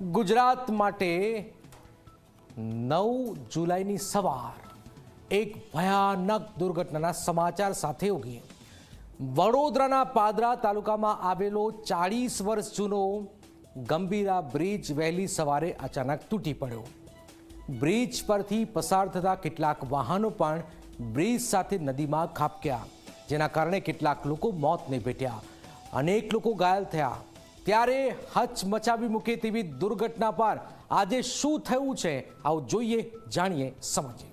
ગુજરાત માટે નવ જુલાઈની સવાર એક ભયાનક દુર્ઘટનાના સમાચાર સાથે ઉગી. વડોદરાના પાદરા તાલુકામાં આવેલો ચાળીસ વર્ષ જૂનો ગંભીરા બ્રિજ વહેલી સવારે અચાનક તૂટી પડ્યો. બ્રિજ પરથી પસાર થતા કેટલાક વાહનો પણ બ્રિજ સાથે નદીમાં ખાબક્યા, જેના કારણે કેટલાક લોકો મોતને ભેટ્યા. અનેક લોકો ઘાયલ થયા. ત્યારે હચ મચાવી મૂકે તેવી દુર્ઘટના પર આજે શું થયું છે, આવું જોઈએ, જાણીએ સમજીએ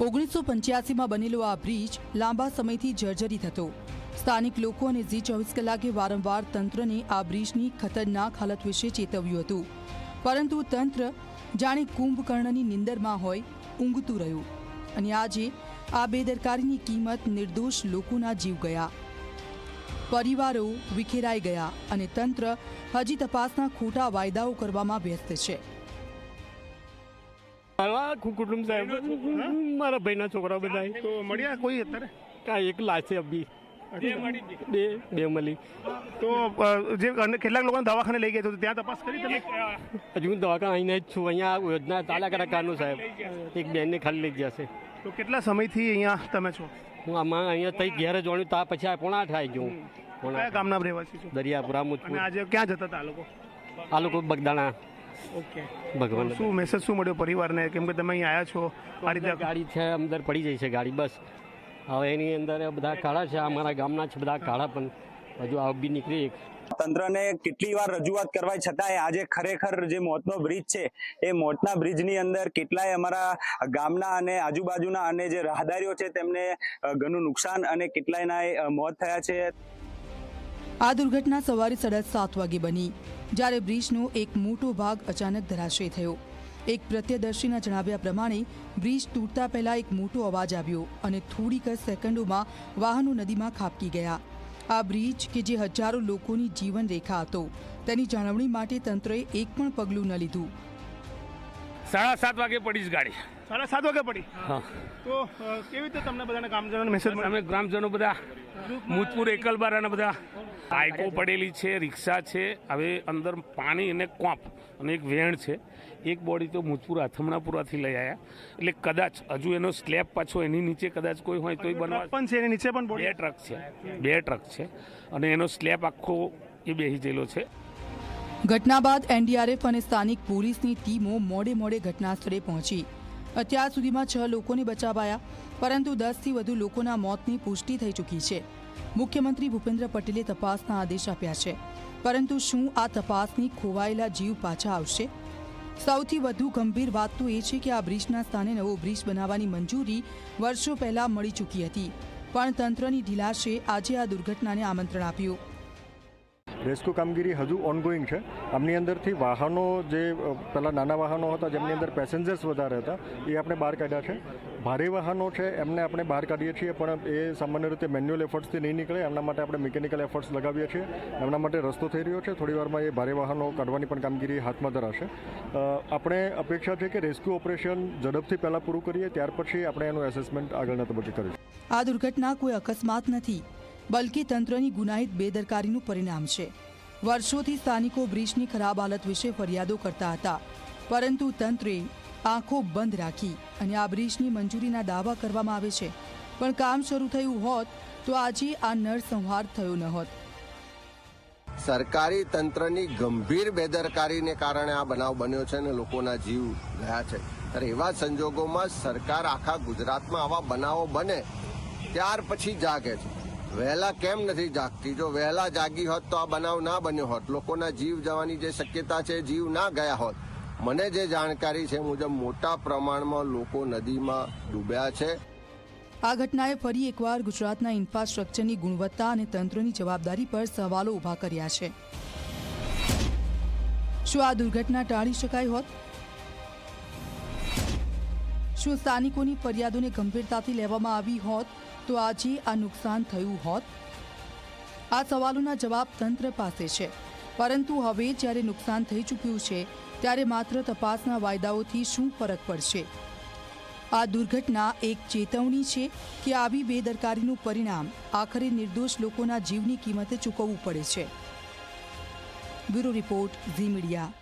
ઓગણીસો પંચ્યાસીમાં બનેલો આ બ્રિજ લાંબા સમયથી જર્જરિત હતો. સ્થાનિક લોકો અને ઝી ચોવીસ કલાકે વારંવાર તંત્રને આ બ્રિજની ખતરનાક હાલત વિશે ચેતવ્યું હતું. પરંતુ તંત્ર જાણે કુંભકર્ણની નિંદરમાં હોય ઊંઘતું રહ્યું. અને આજે આ બેદરકારીની કિંમત નિર્દોષ લોકોના જીવ ગયા. પરિવારો વિખેરાઈ ગયા અને તંત્ર હજી તપાસના ખોટા વાયદાઓ કરવામાં વ્યસ્ત છે. મારા કુટુંબ સાહેબ. મારા ભાઈના છોકરા બધા તો મળ્યા કોઈ અત્યારે? કાંઈ એક લાશે અભી. બે બે મળી તો જે કેટલાક લોકોને દવાખાને લઈ ગયા તો ત્યાં તપાસ કરી તમે? હજુ હું દવાખાના અહીંને જ છું. અહીંયા યોજના ચાલ્યા કરે કારનું સાહેબ. એક બેનને ખાલી લઈ ગયા છે. તો કેટલા સમયથી અહીંયા તમે છો? હું આમાં અહીંયા તઈ ઘેરે જોણ્યું તા પછી આ પોણા આઠ આવી ગયું કયા ગામના રહેવાસી છો? દરિયાપુરા મુજબ આજે ક્યાં જતા હતા આ લોકો? આ લોકો બગદાણા. ઓકે. ભગવાન શું મેસેજ શું મળ્યો પરિવારને? કેમ કે તમે અહીં આવ્યા છો? આ રીતે ગાડી છે અંદર પડી જાય છે ગાડી બસ. હવે એની અંદર બધા કાળા છે અમારા ગામના છે બધા કાળા પણ હજુ આ બી નીકળી તંત્રને કેટલી વાર રજૂઆત કરવા છતાંય આજે ખરેખર જે મોતનો બ્રિજ છે એ મોતના બ્રિજની અંદર કેટલાય અમારા ગામના અને આજુબાજુના અને જે રાહદારીઓ છે તેમને ઘણું નુકસાન અને કેટલાયના મોત થયા છે. આ દુર્ઘટના સવારે સાડા સાત વાગે બની. જ્યારે બ્રિજનો એક મોટો ભાગ અચાનક ધરાશય થયો. એક પ્રત્યદર્શીના જણાવ્યા પ્રમાણે બ્રિજ તૂટતા પહેલા એક મોટો અવાજ આવ્યો અને થોડીક જ સેકન્ડોમાં વાહનો નદીમાં ખાબકી ગયા. આ બ્રિજ કે જે હજારો લોકોની જીવન રેખા હતો તેની જાળવણી માટે તંત્રએ એક પણ પગલું ન લીધું. સાડા સાત વાગે પડી જ ગાડી. સાડા સાત વાગે પડી? હા. તો કેવી રીતે તમને બધાને ગ્રામજનો મેસેજ અમે ગ્રામજનો બધા મુજપુર એકલબારાના બધા. બાઇકો પડેલી છે રિક્ષા છે હવે અંદર પાણી અને કોપ અને એક વેણ છે. એક બોડી તો મુજપુર અથમણાપુરાથી લઈ આવ્યા એટલે કદાચ હજુ એનો સ્લેબ પાછો એની નીચે કદાચ કોઈ હોય તો એ બનવા પણ છે એની નીચે પણ બે ટ્રક છે બે ટ્રક છે. અને એનો સ્લેબ આખો એ બેસી ગયેલો છે. ઘટના બાદ એનડીઆરએફ અને સ્થાનિક પોલીસની ટીમો મોડે મોડે ઘટનાસ્થળે પહોંચી. અત્યાર સુધીમાં છ લોકોને બચાવાયા પરંતુ દસથી વધુ લોકોના મોતની પુષ્ટિ થઈ ચૂકી છે. મુખ્યમંત્રી ભૂપેન્દ્ર પટેલે તપાસના આદેશ આપ્યા છે. પરંતુ શું આ તપાસની ખોવાયેલા જીવ પાછા આવશે? સૌથી વધુ ગંભીર વાત તો એ છે કે આ બ્રિજના સ્થાને નવો બ્રિજ બનાવવાની મંજૂરી વર્ષો પહેલા મળી ચૂકી હતી. પણ તંત્રની ઢીલાશે આજે આ દુર્ઘટનાને આમંત્રણ આપ્યું. રેસ્ક્યુ કામગીરી હજુ ઓનગોઈંગ છે. આમની અંદરથી વાહનો જે પહેલાં નાના વાહનો હતા, જેમની અંદર પેસેન્જર્સ વધારે હતા, એ આપણે બહાર કાઢ્યા છે. ભારે વાહનો છે, એમને આપણે બહાર કાઢીએ છીએ, પણ એ સામાન્ય રીતે મેન્યુઅલ એફર્ટ્સથી નહીં નીકળે. એમના માટે આપણે મિકેનિકલ એફર્ટ્સ લગાવીએ છીએ. એમના માટે રસ્તો થઈ રહ્યો છે. થોડી વારમાં એ ભારે વાહનો કાઢવાની પણ કામગીરી હાથમાં ધરાશે. આપણે અપેક્ષા છે કે રેસ્ક્યુ ઓપરેશન ઝડપથી પહેલાં પૂરું કરીએ, ત્યાર પછી આપણે એનું એસેસમેન્ટ આગળના તબક્કે કરીશું. આ દુર્ઘટના કોઈ અકસ્માત નથી. બલકે તંત્રની ગુનાહિત બેદરકારીનું પરિણામ છે. વર્ષોથી સ્થાનિકો બ્રિજની ખરાબ હાલત વિશે ફરિયાદો કરતા હતા. પરંતુ તંત્રે આંખો બંધ રાખી અને આ બ્રિજની મંજૂરીના દાવા કરવામાં આવે છે. પણ કામ શરૂ થયું હોત તો આજે આ નરસંહાર થયો ન હોત. સરકારી તંત્રની ગંભીર બેદરકારીને કારણે આ બનાવ બન્યો છે અને લોકોના જીવ ગયા છે. ત્યારે એવા સંજોગોમાં સરકાર આખા ગુજરાતમાં આવા બનાવો બને, ત્યાર પછી જાગે છે. વહેલા કેમ નથી જાગતી? જો વહેલા જાગી હોત તો આ બનાવ ના બન્યો હોત. લોકોના જીવ જવાની જે શક્યતા છે, જીવ ના ગયા હોત. મને જે જાણકારી છે મુજબ મોટા પ્રમાણમાં લોકો નદીમાં ડૂબ્યા છે. આ ઘટનાએ ફરી એકવાર ગુજરાતના ઇન્ફ્રાસ્ટ્રક્ચરની ગુણવત્તા અને તંત્રની જવાબદારી પર સવાલો ઊભા કર્યા છે. શું આ દુર્ઘટના ટાળી શકાય હોત? શું સ્થાનિકોની ફરિયાદોને ગંભીરતાથી લેવામાં આવી હોત? તો આજે આ નુકસાન થયું હોત? આ સવાલોના જવાબ તંત્ર પાસે છે. પરંતુ હવે જ્યારે નુકસાન થઈ ચૂક્યું છે, ત્યારે માત્ર તપાસના વાયદાઓથી શું ફરક પડશે? આ દુર્ઘટના એક ચેતવણી છે કે આવી બેદરકારીનું પરિણામ આખરે નિર્દોષ લોકોના જીવની કિંમતે ચૂકવવું પડે છે. Bureau report Zee media.